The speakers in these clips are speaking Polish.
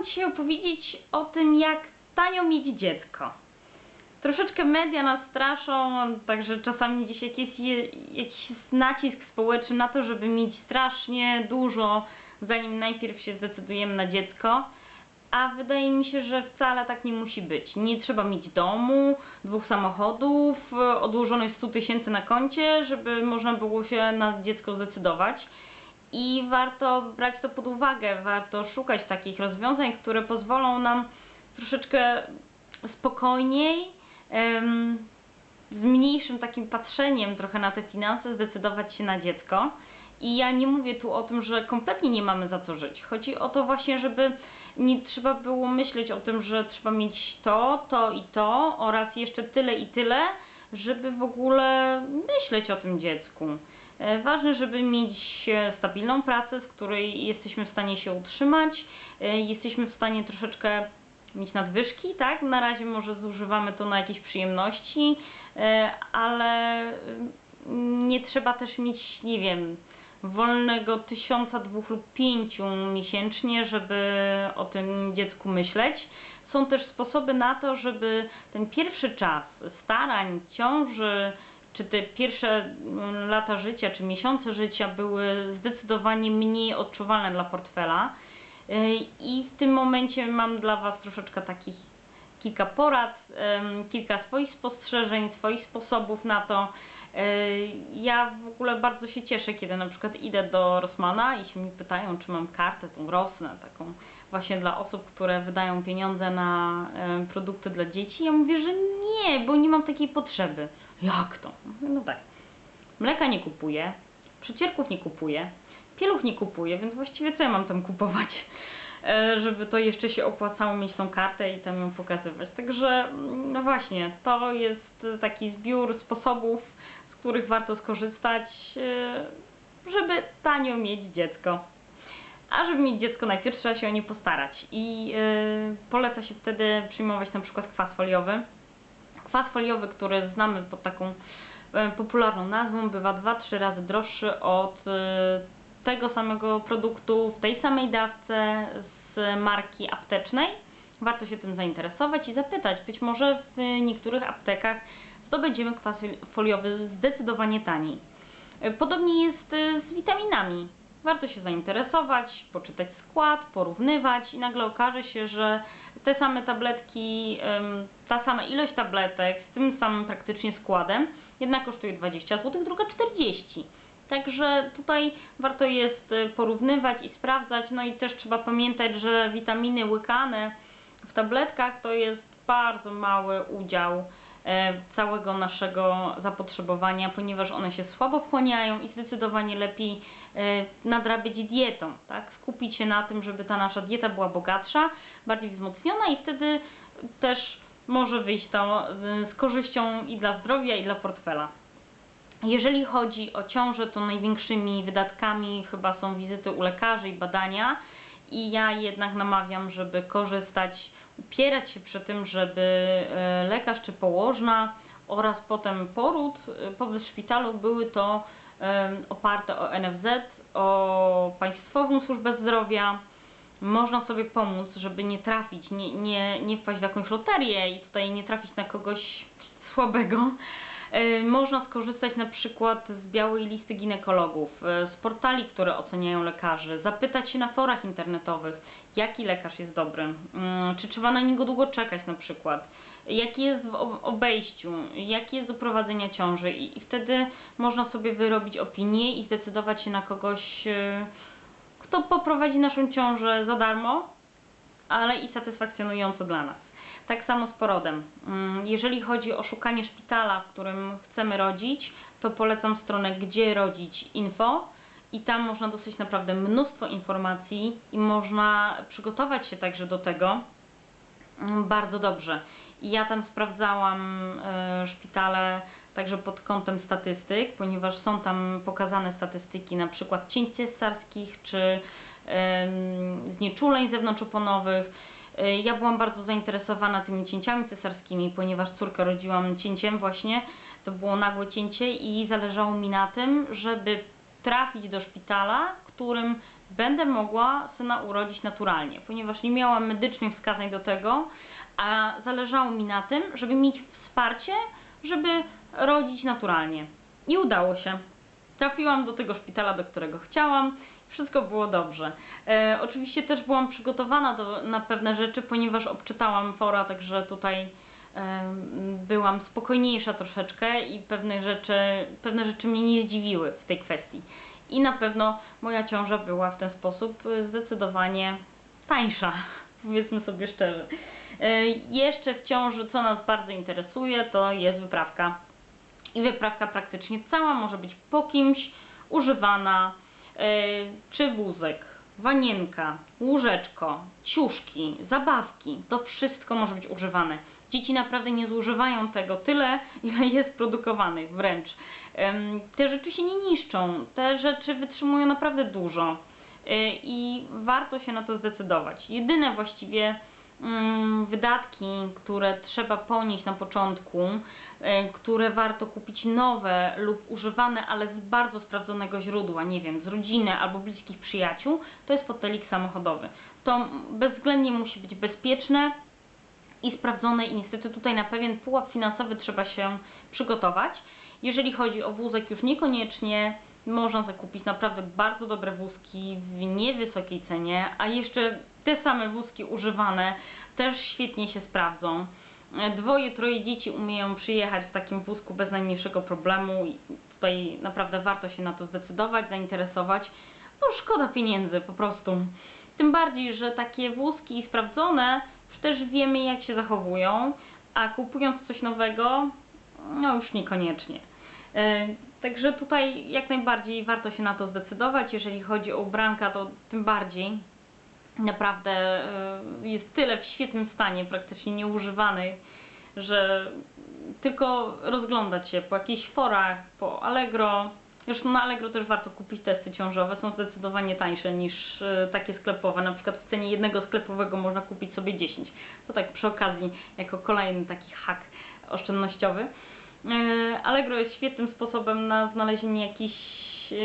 Wam dzisiaj opowiedzieć o tym, jak tanio mieć dziecko. Troszeczkę media nas straszą, także czasami gdzieś jak jest je- jakiś nacisk społeczny na to, żeby mieć strasznie dużo, zanim najpierw się zdecydujemy na dziecko. A wydaje mi się, że wcale tak nie musi być. Nie trzeba mieć domu, dwóch samochodów, odłożonych 100 tysięcy na koncie, żeby można było się na dziecko zdecydować. I warto brać to pod uwagę, warto szukać takich rozwiązań, które pozwolą nam troszeczkę spokojniej, z mniejszym takim patrzeniem trochę na te finanse zdecydować się na dziecko. I ja nie mówię tu o tym, że kompletnie nie mamy za co żyć. Chodzi o to właśnie, żeby nie trzeba było myśleć o tym, że trzeba mieć to, to i to oraz jeszcze tyle i tyle, żeby w ogóle myśleć o tym dziecku. E, Ważne, żeby mieć e, stabilną pracę, z której jesteśmy w stanie się utrzymać, e, jesteśmy w stanie troszeczkę mieć nadwyżki, tak? Na razie może zużywamy to na jakieś przyjemności, ale mm, nie trzeba też mieć, nie wiem, wolnego tysiąca, dwóch lub pięciu miesięcznie, żeby o tym dziecku myśleć. Są też sposoby na to, żeby ten pierwszy czas starań, ciąży, czy te pierwsze mm, lata życia, czy miesiące życia były zdecydowanie mniej odczuwalne dla portfela. Yy, I w tym momencie mam dla Was troszeczkę takich kilka porad, kilka swoich spostrzeżeń, swoich sposobów na to. Yy, Ja w ogóle bardzo się cieszę, kiedy na przykład idę do Rossmana i się mi pytają, czy mam kartę, tą Rosnę, taką właśnie dla osób, które wydają pieniądze na produkty dla dzieci. Ja mówię, że nie, bo nie mam takiej potrzeby. Jak to? No tak. Mleka nie kupuję, przecierków nie kupuję, pieluch nie kupuję, więc właściwie co ja mam tam kupować? E, żeby to jeszcze się opłacało mieć tą kartę i tam ją pokazywać. Także mm, no właśnie, to jest taki zbiór sposobów, z których warto skorzystać, e, żeby tanio mieć dziecko. A żeby mieć dziecko najpierw trzeba się o nie postarać i e, poleca się wtedy przyjmować na przykład kwas foliowy. Kwas foliowy, który znamy pod taką e, popularną nazwą, bywa 2-3 razy droższy od e, tego samego produktu w tej samej dawce z marki aptecznej. Warto się tym zainteresować i zapytać. Być może w niektórych aptekach zdobędziemy kwas foliowy zdecydowanie taniej. E, Podobnie jest z witaminami. Warto się zainteresować, poczytać skład, porównywać i nagle okaże się, że te same tabletki, ta sama ilość tabletek z tym samym praktycznie składem jedna kosztuje 20 zł, druga 40. Także tutaj warto jest e, porównywać i sprawdzać, no i też trzeba pamiętać, że witaminy łykane w tabletkach to jest bardzo mały udział całego naszego zapotrzebowania, ponieważ one się słabo wchłaniają i zdecydowanie lepiej e, nadrabiać dietą, tak? Skupić się na tym, żeby ta nasza dieta była bogatsza, bardziej wzmocniona i wtedy też może wyjść to e, z korzyścią i dla zdrowia, i dla portfela. Jeżeli chodzi o ciążę, to największymi wydatkami chyba są wizyty u lekarzy i badania i ja jednak namawiam, żeby korzystać, upierać się przy tym, żeby e, lekarz czy położna oraz potem poród, e, pobyt szpitalu były to e, oparte o NFZ, o Państwową Służbę Zdrowia. Można sobie pomóc, żeby nie trafić, nie, nie, nie wpaść w jakąś loterię i tutaj nie trafić na kogoś słabego. Można skorzystać na przykład z białej listy ginekologów, z portali, które oceniają lekarzy, zapytać się na forach internetowych, jaki lekarz jest dobry, mm, czy trzeba na niego długo czekać na przykład, jaki jest w ob- obejściu, jaki jest do prowadzenia ciąży? I, wtedy można sobie wyrobić opinię i zdecydować się na kogoś, e, kto poprowadzi naszą ciążę za darmo, ale i satysfakcjonująco dla nas. Tak samo z porodem. Mm, Jeżeli chodzi o szukanie szpitala, w którym chcemy rodzić, to polecam stronę Gdzie Rodzić Info i tam można dostać naprawdę mnóstwo informacji i można przygotować się także do tego mm, bardzo dobrze. Ja tam sprawdzałam e, szpitale także pod kątem statystyk, ponieważ są tam pokazane statystyki na przykład cięć cesarskich czy znieczuleń zewnątrzoponowych. E, Ja byłam bardzo zainteresowana tymi cięciami cesarskimi, ponieważ córkę rodziłam cięciem właśnie. To było nagłe cięcie i zależało mi na tym, żeby trafić do szpitala, w którym będę mogła syna urodzić naturalnie, ponieważ nie miałam medycznych wskazań do tego, a zależało mi na tym, żeby mieć wsparcie, żeby rodzić naturalnie. I udało się. Trafiłam do tego szpitala, do którego chciałam. Wszystko było dobrze. E, oczywiście też byłam przygotowana do, na pewne rzeczy, ponieważ obczytałam fora, także tutaj byłam spokojniejsza troszeczkę i pewne rzeczy, pewne rzeczy mnie nie zdziwiły w tej kwestii. I na pewno moja ciąża była w ten sposób zdecydowanie tańsza, powiedzmy sobie szczerze. E, Jeszcze w ciąży, co nas bardzo interesuje, to jest wyprawka. I wyprawka praktycznie cała może być po kimś używana, e, czy wózek, wanienka, łóżeczko, ciuszki, zabawki, to wszystko może być używane. Dzieci naprawdę nie zużywają tego tyle, ile jest produkowanych wręcz. Te rzeczy się nie niszczą, te rzeczy wytrzymują naprawdę dużo e, i warto się na to zdecydować. Jedyne właściwie mm, wydatki, które trzeba ponieść na początku, e, które warto kupić nowe lub używane, ale z bardzo sprawdzonego źródła, nie wiem, z rodziny albo bliskich przyjaciół, to jest fotelik samochodowy. To bezwzględnie musi być bezpieczne i sprawdzone i niestety tutaj na pewien pułap finansowy trzeba się przygotować. Jeżeli chodzi o wózek, już niekoniecznie można zakupić naprawdę bardzo dobre wózki w niewysokiej cenie, a jeszcze te same wózki używane też świetnie się sprawdzą. Dwoje, troje dzieci umieją przyjechać w takim wózku bez najmniejszego problemu i tutaj naprawdę warto się na to zdecydować, zainteresować. No szkoda pieniędzy po prostu. Tym bardziej, że takie wózki sprawdzone też wiemy jak się zachowują, a kupując coś nowego, no już niekoniecznie. E, Także tutaj jak najbardziej warto się na to zdecydować. Jeżeli chodzi o ubranka, to tym bardziej. Naprawdę e, jest tyle w świetnym stanie, praktycznie nieużywanych, że tylko rozglądać się po jakichś forach, po Allegro. Zresztą na Allegro też warto kupić testy ciążowe, są zdecydowanie tańsze niż e, takie sklepowe. Na przykład w cenie jednego sklepowego można kupić sobie 10. To tak przy okazji, jako kolejny taki hak oszczędnościowy. E, Allegro jest świetnym sposobem na znalezienie jakichś e,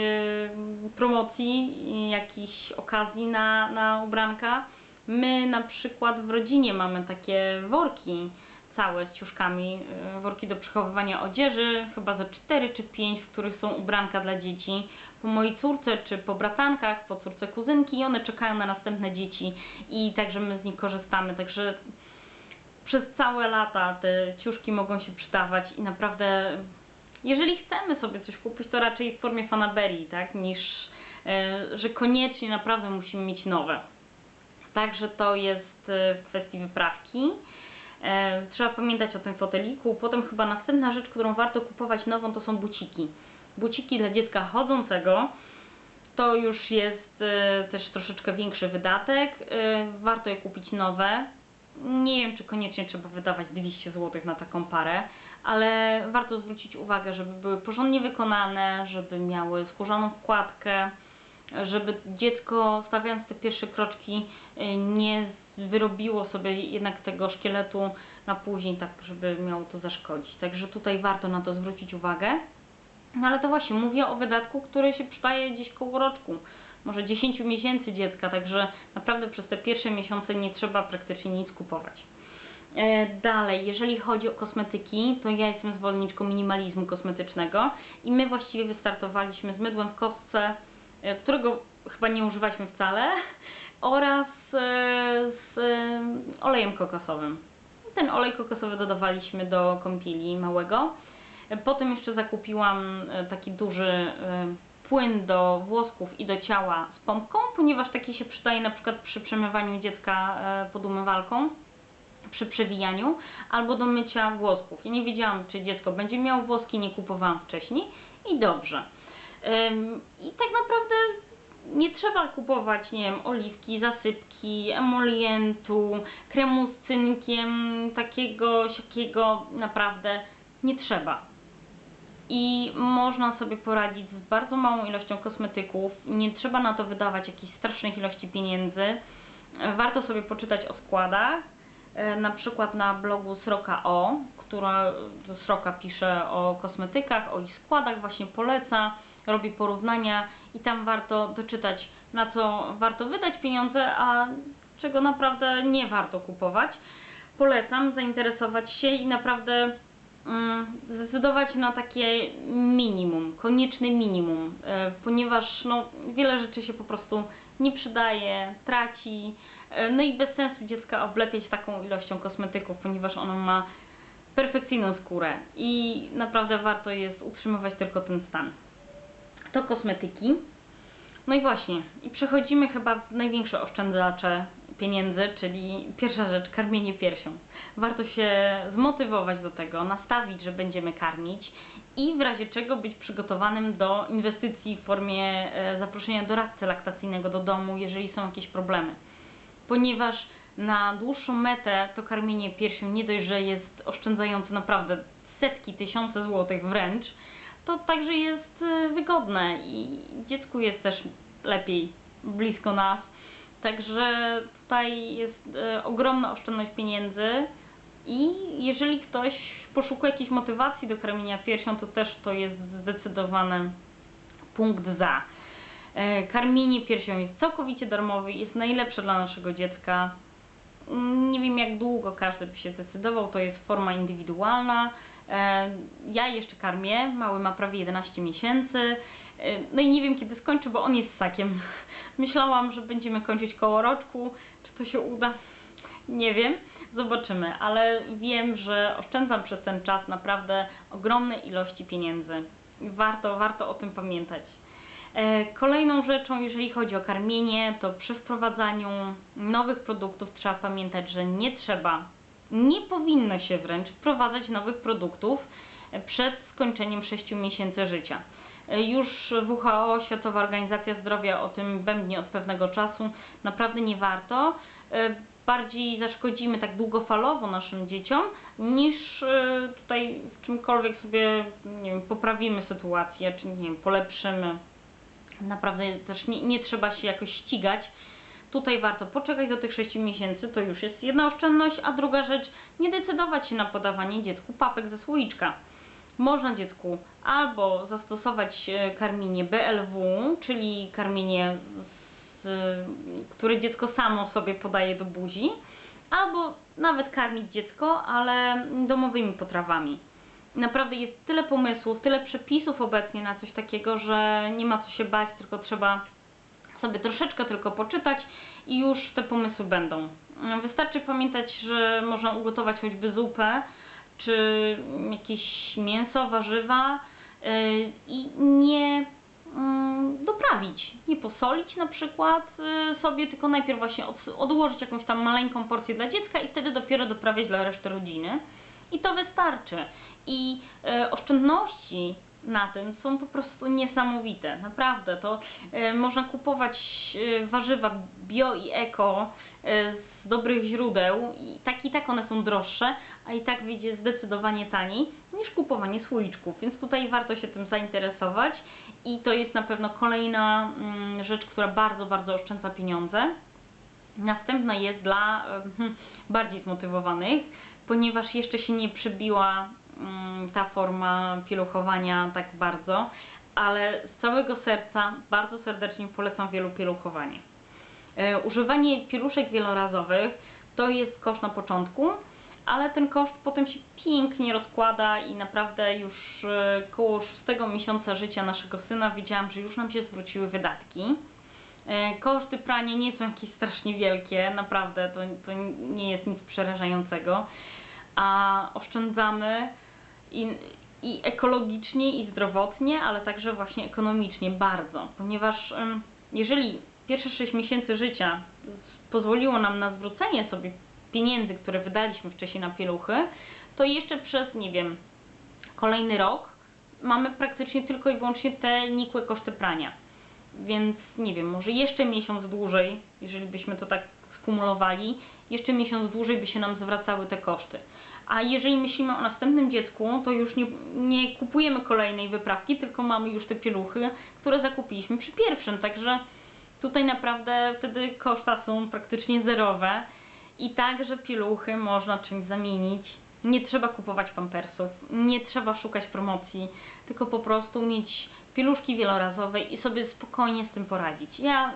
promocji, jakichś okazji na, na ubranka. My na przykład w rodzinie mamy takie worki całe z ciuszkami, e, worki do przechowywania odzieży, chyba ze 4 czy 5, w których są ubranka dla dzieci. Po mojej córce czy po bratankach, po córce kuzynki i one czekają na następne dzieci i także my z nich korzystamy, także przez całe lata te ciuszki mogą się przydawać i naprawdę jeżeli chcemy sobie coś kupić, to raczej w formie fanaberii, tak, niż e, że koniecznie naprawdę musimy mieć nowe. Także to jest e, w kwestii wyprawki. E, Trzeba pamiętać o tym foteliku. Potem chyba następna rzecz, którą warto kupować nową, to są buciki. Buciki dla dziecka chodzącego. To już jest e, też troszeczkę większy wydatek. E, Warto je kupić nowe. Nie wiem, czy koniecznie trzeba wydawać 200 zł na taką parę, ale warto zwrócić uwagę, żeby były porządnie wykonane, żeby miały skórzaną wkładkę, żeby dziecko stawiając te pierwsze kroczki nie wyrobiło sobie jednak tego szkieletu na później, tak żeby miało to zaszkodzić. Także tutaj warto na to zwrócić uwagę. No ale to właśnie mówię o wydatku, który się przydaje gdzieś koło roczku, może 10 miesięcy dziecka, także naprawdę przez te pierwsze miesiące nie trzeba praktycznie nic kupować. E, Dalej, jeżeli chodzi o kosmetyki, to ja jestem zwolenniczką minimalizmu kosmetycznego i my właściwie wystartowaliśmy z mydłem w kostce, e, którego chyba nie używaliśmy wcale, oraz e, z e, olejem kokosowym. Ten olej kokosowy dodawaliśmy do kąpieli małego. Potem jeszcze zakupiłam e, taki duży płyn do włosków i do ciała z pompką, ponieważ taki się przydaje na przykład przy przemywaniu dziecka pod umywalką przy przewijaniu albo do mycia włosków. Ja nie wiedziałam, czy dziecko będzie miało włoski, nie kupowałam wcześniej i dobrze. I tak naprawdę nie trzeba kupować, nie wiem, oliwki, zasypki, emolientu, kremu z cynkiem, takiego, siakiego, naprawdę nie trzeba. I można sobie poradzić z bardzo małą ilością kosmetyków, nie trzeba na to wydawać jakichś strasznych ilości pieniędzy. Warto sobie poczytać o składach, E, na przykład na blogu Sroka O, która Sroka pisze o kosmetykach, o ich składach, właśnie poleca, robi porównania i tam warto doczytać na co warto wydać pieniądze, a czego naprawdę nie warto kupować. Polecam zainteresować się i naprawdę mm, zdecydować na takie minimum, konieczne minimum, e, ponieważ no, wiele rzeczy się po prostu nie przydaje, traci, e, no i bez sensu dziecka oblepiać taką ilością kosmetyków, ponieważ ono ma perfekcyjną skórę i naprawdę warto jest utrzymywać tylko ten stan. To kosmetyki. No i właśnie, i przechodzimy chyba w największe oszczędzacze pieniędzy, czyli pierwsza rzecz, karmienie piersią. Warto się zmotywować do tego, nastawić, że będziemy karmić i w razie czego być przygotowanym do inwestycji w formie e, zaproszenia doradcy laktacyjnego do domu, jeżeli są jakieś problemy. Ponieważ na dłuższą metę to karmienie piersią nie dość, że jest oszczędzające naprawdę setki, tysiące złotych wręcz, to także jest y, wygodne i dziecku jest też lepiej blisko nas. Także tutaj jest y, ogromna oszczędność pieniędzy i jeżeli ktoś poszukuje jakiejś motywacji do karmienia piersią, to też to jest zdecydowany punkt za. E, Karmienie piersią jest całkowicie darmowe, jest najlepsze dla naszego dziecka. Mm, Nie wiem jak długo każdy by się zdecydował, to jest forma indywidualna. Ja jeszcze karmię, mały ma prawie 11 miesięcy. No i nie wiem kiedy skończy, bo on jest ssakiem. Myślałam, że będziemy kończyć koło roczku. Czy to się uda? Nie wiem, zobaczymy, ale wiem, że oszczędzam przez ten czas naprawdę ogromne ilości pieniędzy. Warto, warto o tym pamiętać. E, Kolejną rzeczą, jeżeli chodzi o karmienie, to przy wprowadzaniu nowych produktów trzeba pamiętać, że nie trzeba, nie powinno się wręcz wprowadzać nowych produktów przed skończeniem 6 miesięcy życia. Już WHO, Światowa Organizacja Zdrowia o tym bębnie od pewnego czasu. Naprawdę nie warto. E, Bardziej zaszkodzimy tak długofalowo naszym dzieciom, niż e, tutaj w czymkolwiek sobie nie wiem, poprawimy sytuację, czy nie wiem, polepszymy. Naprawdę też nie, nie trzeba się jakoś ścigać. Tutaj warto poczekać do tych 6 miesięcy, to już jest jedna oszczędność, a druga rzecz, nie decydować się na podawanie dziecku papek ze słoiczka. Można dziecku albo zastosować e, karmienie BLW, czyli karmienie, z, które dziecko samo sobie podaje do buzi, albo nawet karmić dziecko, ale domowymi potrawami. Naprawdę jest tyle pomysłów, tyle przepisów obecnie na coś takiego, że nie ma co się bać, tylko trzeba sobie troszeczkę tylko poczytać i już te pomysły będą. Wystarczy pamiętać, że można ugotować choćby zupę, czy jakieś mięso, warzywa yy, i nie mm, doprawić, nie posolić na przykład yy, sobie, tylko najpierw właśnie od, odłożyć jakąś tam maleńką porcję dla dziecka i wtedy dopiero doprawiać dla reszty rodziny. I to wystarczy. I e, oszczędności na tym są po prostu niesamowite. Naprawdę, to e, można kupować e, warzywa bio i eko e, z dobrych źródeł i tak i tak one są droższe, a i tak wyjdzie zdecydowanie taniej niż kupowanie słoiczków, więc tutaj warto się tym zainteresować i to jest na pewno kolejna mm, rzecz, która bardzo, bardzo oszczędza pieniądze. Następna jest dla em, bardziej zmotywowanych, ponieważ jeszcze się nie przybiła mm, ta forma pieluchowania tak bardzo, ale z całego serca bardzo serdecznie polecam wielu pieluchowanie. E, Używanie pieluszek wielorazowych to jest koszt na początku, ale ten koszt potem się pięknie rozkłada i naprawdę już e, koło szóstego miesiąca życia naszego syna widziałam, że już nam się zwróciły wydatki. E, Koszty prania nie są jakieś strasznie wielkie, naprawdę to, to nie jest nic przerażającego, a oszczędzamy i, i ekologicznie, i zdrowotnie, ale także właśnie ekonomicznie bardzo, ponieważ jeżeli pierwsze 6 miesięcy życia pozwoliło nam na zwrócenie sobie pieniędzy, które wydaliśmy wcześniej na pieluchy, to jeszcze przez, nie wiem, kolejny rok mamy praktycznie tylko i wyłącznie te nikłe koszty prania. Więc nie wiem, może jeszcze miesiąc dłużej, jeżeli byśmy to tak skumulowali, jeszcze miesiąc dłużej by się nam zwracały te koszty. A jeżeli myślimy o następnym dziecku, to już nie, nie kupujemy kolejnej wyprawki, tylko mamy już te pieluchy, które zakupiliśmy przy pierwszym. Także tutaj naprawdę wtedy koszta są praktycznie zerowe i także pieluchy można czymś zamienić. Nie trzeba kupować pampersów, nie trzeba szukać promocji, tylko po prostu mieć pieluszki wielorazowe i sobie spokojnie z tym poradzić. Ja